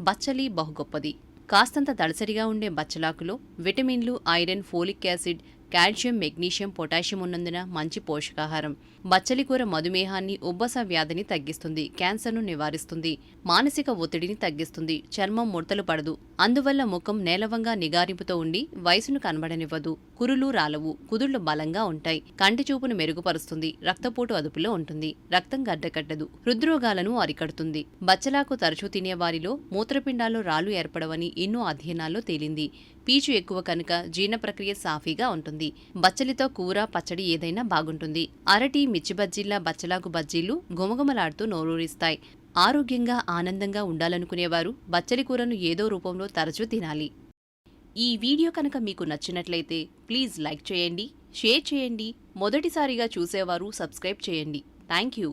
బచ్చలి బహుగొప్పది. కాస్తంత దళసరిగా ఉండే బచ్చలాకులో విటమిన్లు iron folic acid calcium magnesium potassium ఉన్నందున మంచి పోషకాహారం. బచ్చలి కూర మధుమేహాన్ని ఉబ్బస వ్యాధిని తగ్గిస్తుంది క్యాన్సర్ను నివారిస్తుంది మానసిక ఒత్తిడిని తగ్గిస్తుంది చర్మం ముడతలు పడదు. అందువల్ల ముఖం నేలవంగా నిగారింపుతో ఉండి వయసును కనబడనివ్వదు. కురులు రాలవు కుదుళ్ళు బలంగా ఉంటాయి కంటి చూపును మెరుగుపరుస్తుంది రక్తపోటు అదుపులో ఉంటుంది రక్తం గడ్డకట్టదు హృద్రోగాలను అరికడుతుంది. బచ్చలాకు తరచూ తినేవారిలో మూత్రపిండాల్లో రాళ్ళు ఏర్పడవని ఎన్నో అధ్యయనాల్లో తేలింది. పీచు ఎక్కువ కనుక జీర్ణ ప్రక్రియ సాఫీగా ఉంటుంది బచ్చలితో కూర పచ్చడి ఏదైనా బాగుంటుంది. అరటి మిర్చి బజ్జీల్లా బచ్చలాకు బజ్జీలు గుమగుమలాడుతూ నోరూరిస్తాయి. ఆరోగ్యంగా ఆనందంగా ఉండాలనుకునేవారు బచ్చలి కూరను ఏదో రూపంలో తరచూ తినాలి. ఈ వీడియో కనుక మీకు నచ్చినట్లయితే ప్లీజ్ లైక్ చేయండి షేర్ చేయండి మొదటిసారిగా చూసేవారు సబ్స్క్రైబ్ చేయండి. Thank you.